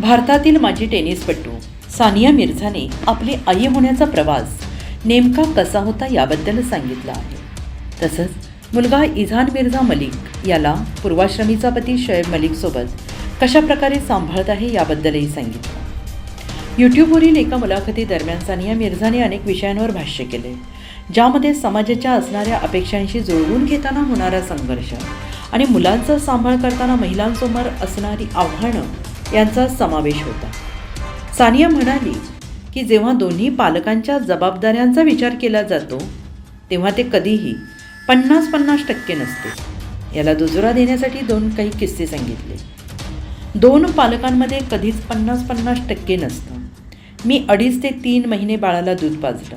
भारतातील माजी टेनिसपटू सानिया मिर्झाने आपली आई होण्याचा प्रवास नेमका कसा होता याबद्दल सांगितलं आहे. तसंच मुलगा इझान मिर्झा मलिक याला पूर्वाश्रमीचा पती शोएब मलिकसोबत कशा प्रकारे सांभाळत आहे याबद्दलही सांगितलं. यूट्यूबवरील एका मुलाखतीदरम्यान सानिया मिर्झाने अनेक विषयांवर भाष्य केले ज्यामध्ये समाजाच्या असणाऱ्या अपेक्षांशी जुळवून घेताना होणारा संघर्ष आणि मुलांचा सांभाळ करताना महिलांसमोर असणारी आव्हानं यांचा समावेश होता. सानिया म्हणाली की जेव्हा दोन्ही पालकांच्या जबाबदाऱ्यांचा विचार केला जातो तेव्हा ते कधीही पन्नास पन्नास टक्के नसते. याला दुजोरा देण्यासाठी दोन काही किस्से सांगितले. दोन पालकांमध्ये कधीच पन्नास पन्नास टक्के नसतं. मी अडीच ते तीन महिने बाळाला दूध पाजलं.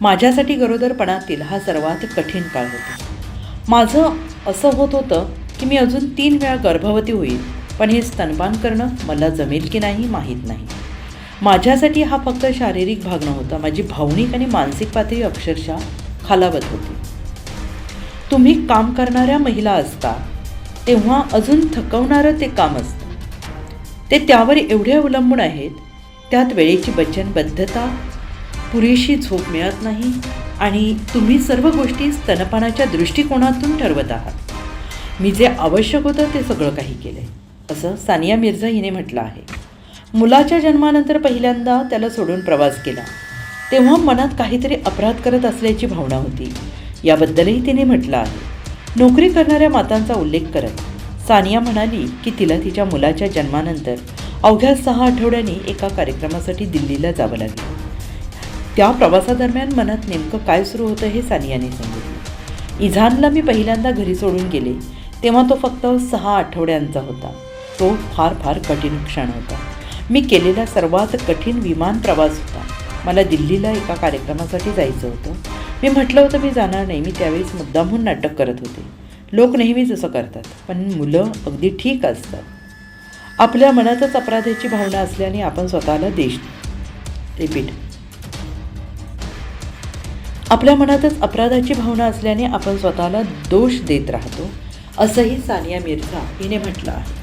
माझ्यासाठी गरोदरपणातील हा सर्वात कठीण काळ होता. माझं असं होत होतं की मी अजून तीन वेळा गर्भवती होईल. पण हे स्तनपान करणं मला जमेल की नाही माहीत नाही. माझ्यासाठी हा फक्त शारीरिक भाग नव्हता माझी भावनिक आणि मानसिक पातळी अक्षरशः खालावत होती. तुम्ही काम करणाऱ्या महिला असता तेव्हा अजून थकवणारं ते काम असतं. ते त्यावर एवढे अवलंबून आहेत त्यात वेळेची वचनबद्धता पुरेशी झोप मिळत नाही आणि तुम्ही सर्व गोष्टी स्तनपानाच्या दृष्टिकोनातून ठरवत आहात. मी जे आवश्यक होतं ते सगळं काही केलं असं सानिया मिर्झा हिने म्हटलं आहे. मुलाच्या जन्मानंतर पहिल्यांदा त्याला सोडून प्रवास केला. तेव्हा मनात काहीतरी अपराध करत असल्याची भावना होती. याबद्दलही तिने म्हटलं आहे. नोकरी करणाऱ्या मातांचा उल्लेख करत सानिया म्हणाली की तिला तिच्या मुलाच्या जन्मानंतर अवघ्या सहा आठवड्यांनी एका कार्यक्रमासाठी दिल्लीला जावं लागलं. त्या प्रवासादरम्यान मनात नेमकं काय सुरू होतं हे सानियाने सांगितलं. इझानला मी पहिल्यांदा घरी सोडून गेले तेव्हा तो फक्त सहा आठवड्यांचा होता. तो फार फार कठीण क्षण होता. मी केलेला सर्वात कठीण विमान प्रवास होता. मला दिल्लीला एका कार्यक्रमासाठी जायचं होतं. मी म्हटलं होतं मी जाणार नाही. मी त्यावेळेस मुद्दामहून नाटक करत होते. लोक नेहमीच असं करतात पण मुलं अगदी ठीक असतात. आपल्या मनातच अपराधाची भावना असल्याने आपण स्वतःला देश रिपीट. आपल्या मनातच अपराधाची भावना असल्याने आपण स्वतःला दोष देत राहतो असंही सानिया मिर्झा हिने म्हटलं आहे.